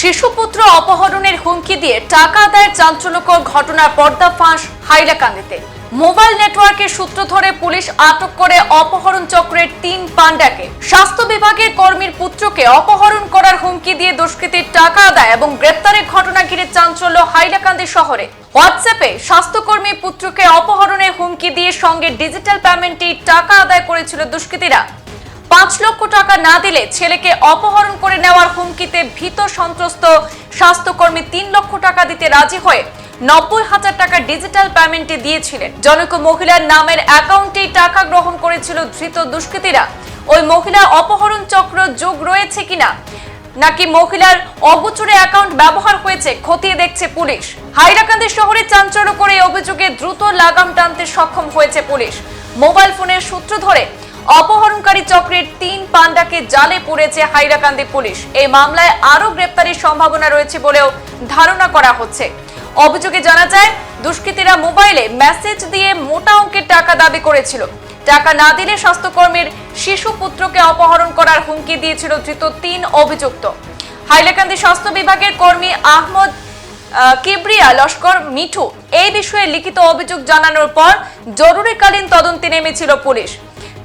শিশুপুত্র অপহরণের হুমকি দিয়ে টাকা আদায়ের চাঞ্চল্যকর ঘটনার পর্দাফাঁস হাইলাকান্দিতে। মোবাইল নেটওয়ার্কের সূত্র ধরে পুলিশ আটক করে অপহরণ চক্রের তিন পান্ডাকে স্বাস্থ্য বিভাগের কর্মীর পুত্রকে অপহরণ করার হুমকি দিয়ে দুষ্কৃতীর টাকা আদায় এবং গ্রেপ্তারের ঘটনা ঘিরে চাঞ্চল্য হাইলাকান্দি শহরে। হোয়াটসঅ্যাপে স্বাস্থ্যকর্মী পুত্রকে অপহরণের হুমকি দিয়ে সঙ্গে ডিজিটাল পেমেন্টে টাকা আদায় করেছিল দুষ্কৃতীরা। পাঁচ লক্ষ টাকা না দিলে ছেলেকে অপহরণ করে নেওয়ার হুমকিতে ভীত সন্ত্রস্ত স্বাস্থ্যকর্মী তিন লক্ষ টাকা দিতে রাজি হয়ে নব্বই হাজার টাকা ডিজিটাল পেমেন্টে দিয়েছিলেন। জনৈক মহিলার নামের অ্যাকাউন্টে টাকা গ্রহণ করেছিল ধৃত দুষ্কৃতীরা। ওই মহিলা অপহরণ চক্র যোগ রয়েছে কিনা? নাকি মহিলার অগোচরে অ্যাকাউন্ট ব্যবহার হয়েছে খতিয়ে দেখছে পুলিশ? হাইলাকান্দি শহরে চাঞ্চল্য করে অভিযোগে দ্রুত লাগাম টানতে সক্ষম হয়েছে পুলিশ। মোবাইল ফোনের সূত্র ধরে অপহরণকারী চক্রের তিন পান্ডাকে জালে পুড়েছে হাইলাকান্দি পুলিশ। এই মামলায় আরও গ্রেপ্তারির সম্ভাবনা রয়েছে বলেও ধারণা করা হচ্ছে। অভিযোগে জানা যায় দুষ্কৃতীরা মোবাইলে মেসেজ দিয়ে মোটা অঙ্কের টাকা দাবি করেছিল। টাকা না দিলে স্বাস্থ্যকর্মীর শিশু পুত্রকে অপহরণ করার হুমকি দিয়েছিল ধৃত তিন অভিযুক্ত। হাইলাকান্দি স্বাস্থ্য বিভাগের কর্মী আহমদ আহ, কিবরিয়া লস্কর মিঠু এই বিষয়ে লিখিত অভিযোগ জানানোর পর জরুরিকালীন তদন্তে নেমেছিল পুলিশ।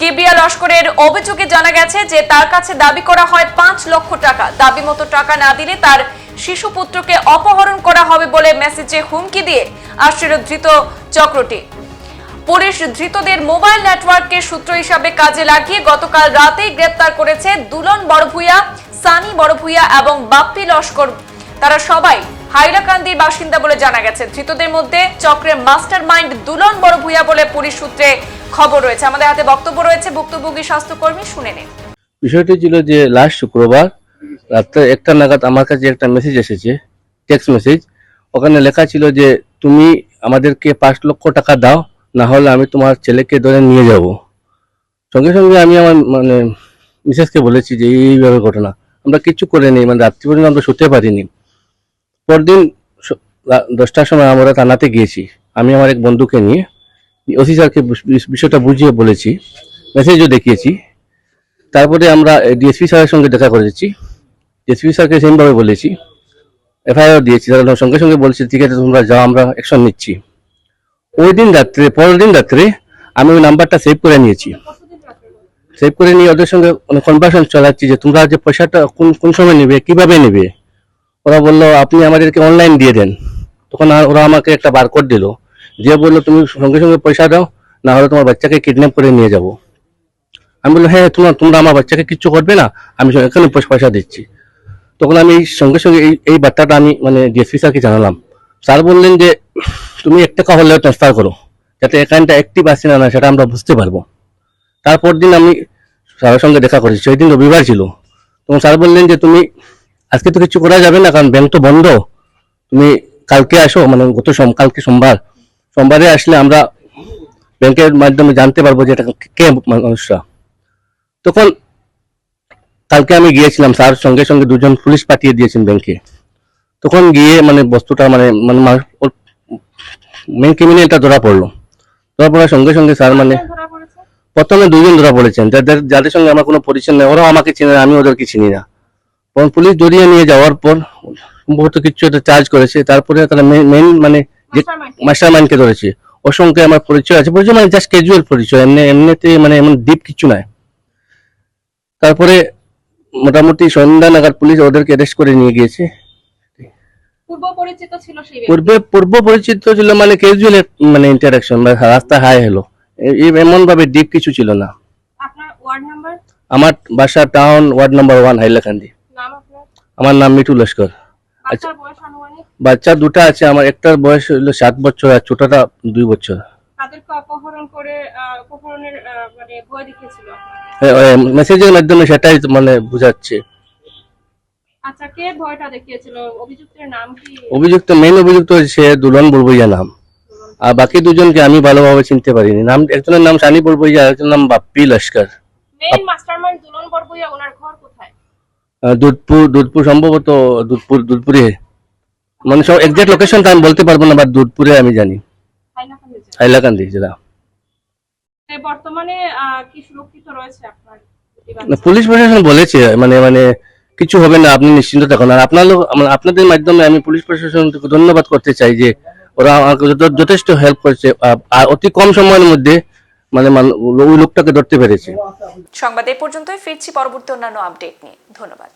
কিবরিয়া লস্করের অভিযোগে জানা গেছে যে তার কাছে দাবি করা হয় পাঁচ লক্ষ টাকা। দাবি মতো টাকা না দিলে তার শিশু পুত্রকে অপহরণ করা হবে বলে মেসেজে হুমকি দিয়ে আসছিল ধৃত চক্রটি। পুলিশ ধৃতদের মোবাইল নেটওয়ার্কের সূত্র হিসাবে কাজে লাগিয়ে গতকাল রাতেই গ্রেপ্তার করেছে দুলন বড়ভুইয়া, সানি বড়ভুইয়া এবং বাপ্পি লস্কর। তারা সবাই হাইলাকান্দির বাসিন্দা বলে জানা গেছে। ধৃতদের মধ্যে চক্রের মাস্টার মাইন্ড দুলন বড়ভুইয়া বলে পুলিশ সূত্রে খবর রয়েছে। আমাদের হাতে বক্তব্য রয়েছে ভুক্তভোগী স্বাস্থ্যকর্মী, শুনে নিন। বিষয়টি ছিল যে লাস্ট শুক্রবার রাত্রে একটা নাগাদ আমার কাছে একটা মেসেজ এসেছে টেক্সট মেসেজ ওখানে লেখা ছিল যে, তুমি আমাদেরকে পাঁচ লক্ষ টাকা দাও, না হলে আমি তোমার ছেলেকে ধরে নিয়ে যাব। সঙ্গে সঙ্গে আমি আমার মানে মিসেসকে বলেছি যে এইভাবে ঘটনা। আমরা কিছু করে নিই মানে রাত্রি পর্যন্ত আমরা শুতে পারিনি। পরদিন দশটার সময় আমরা থানাতে গিয়েছি। আমি আমার এক বন্ধুকে নিয়ে ওসি স্যারকে বিষয়টা বুঝিয়ে বলেছি মেসেজও দেখিয়েছি। তারপরে আমরা ডিএসপি স্যারের সঙ্গে দেখা করেছি ডিএসপি স্যারকে সেমভাবে বলেছি। এফআইআর দিয়েছি তারা সঙ্গে সঙ্গে বলেছি, ঠিক আছে, তোমরা যাও, আমরা অ্যাকশন নিচ্ছি। ওই দিন রাত্রে, পরের দিন রাত্রে আমি ওই নাম্বারটা সেভ করে নিয়েছি। সেভ করে নিয়ে ওদের সঙ্গে কনভার্সন চালাচ্ছি যে, তোমরা যে পয়সাটা কোন কোন সময় নেবে, কীভাবে নেবে? ওরা বলল, আপনি আমাদেরকে অনলাইন দিয়ে দেন। তখন ওরা আমাকে একটা বারকোড দিল। দিয়ে বলল, তুমি সঙ্গে সঙ্গে পয়সা দাও, না হলে তোমার বাচ্চাকে কিডন্যাপ করে নিয়ে যাব। আমি বললাম হ্যাঁ তোমরা তোমরা আমার বাচ্চাকে কিচ্ছু করবে না, আমি এখানে পয়সা দিচ্ছি। তখন আমি সঙ্গে সঙ্গে এই এই বার্তাটা আমি মানে ডিএসপি স্যারকে জানালাম। স্যার বললেন যে, তুমি এক টাকা হলেও ট্রান্সফার করো, যাতে অ্যাকাউন্টটা অ্যাক্টিভ আছে না না, সেটা আমরা বুঝতে পারব। তারপর দিন আমি স্যারের সঙ্গে দেখা করেছি, সেই দিন রবিবার ছিল। তখন স্যার বললেন যে, তুমি, আজকে তো কিছু করা যাবে না, কারণ ব্যাংক তো বন্ধ। তুমি কালকে আসো মানে গত সোম, কালকে সোমবার সোমবারে আসলে আমরা ব্যাংকের মাধ্যমে জানতে পারব যে এটা কে মানুষরা। তখন কালকে আমি গিয়েছিলাম স্যার সঙ্গে সঙ্গে দুজন পুলিশ পাঠিয়ে দিয়েছেন ব্যাংকে। তখন গিয়ে মানে বস্তুটা মানে মানে মেন ক্রিমিনালটা ধরা পড়ল। ধরা পড়ার সঙ্গে সঙ্গে স্যার মানে প্রথমে দুজন ধরা পড়েছেন। যাদের যাদের সঙ্গে আমার কোনো পরিচয় নেই ওরাও আমাকে চিনে না আমি ওদেরকে চিনি না। পুলিশ ধরিয়ে নিয়ে যাওয়ার পর সম্ভবত কিছু একটা চার্জ করেছে। তারপরে তারা মেন মানে যে মাস্টার মাইন্ডকে ধরেছে। ওর সঙ্গে আমার পরিচয় আছে পরিচয় মানে জাস্ট ক্যাজুয়াল পরিচয় এমনি এমনিতে মানে এমন ডিপ কিছু নাই। তারপরে মোটামুটি সন্ধ্যা নাগাদ পুলিশ ওদেরকে অ্যারেস্ট করে নিয়ে গিয়েছে। পূর্ব। পূর্বে পরিচিত ছিল মানে ক্যাজুয়াল মানে ইন্টারাকশন রাস্তা হাই হলো। এমন ভাবে ডিপ কিছু ছিল না। আমার বাসা town ward number one Hailakandi. নাম আমার নাম মিঠু লস্কর। আনুমানিক বাচ্চা দুটো আছে আমার একটার বয়স হলো সাত বছর আর ছোটটা দুই বছর। তাদেরকে অপহরণ করে অপহরণের মানে ভয় দেখিয়েছিল মেসেজের মাধ্যমে সেটাই মানে বুঝাচ্ছে। আচ্ছা কে ভয়টা দেখিয়েছিল? অভিযুক্তের নাম কি? অভিযুক্ত মেইন অভিযুক্ত সে দুলন বলবইয়া নাম। আর বাকি দুজনকে আমি ভালোভাবে চিনতে পারিনি। নাম একজনের নাম সানি বলবইয়া আরেকজনের নাম বাপ্পি লস্কর। মেইন মাস্টারমাইন্ড দুলন বরবইয়া ওনার ঘর কোথায়? দুধপুর দুধপুর সম্ভবত দুধপুর দুধপুরে। মানে সব এক্সাক্ট লোকেশনটা আমি বলতে পারব না বা দুধপুরে আমি জানি। হাইলাকান্দি জেলা। বর্তমানে কি সুরক্ষিত রয়েছে আপনার? পুলিশ প্রশাসন বলেছে মানে মানে কিছু হবে না আপনি নিশ্চিন্ত থাকুন। আর আপনারও আমার- আপনাদের মাধ্যমে আমি পুলিশ প্রশাসনকে ধন্যবাদ করতে চাই যে ওরা আমাকে যথে- যথেষ্ট হেল্প করেছে আর- আর অতি কম সময়ের মধ্যে মানে ওই লোকটাকে ধরতে পেরেছে। সংবাদ এই পর্যন্তই ফিরছি পরবর্তী অন্যান্য আপডেট নিয়ে। ধন্যবাদ।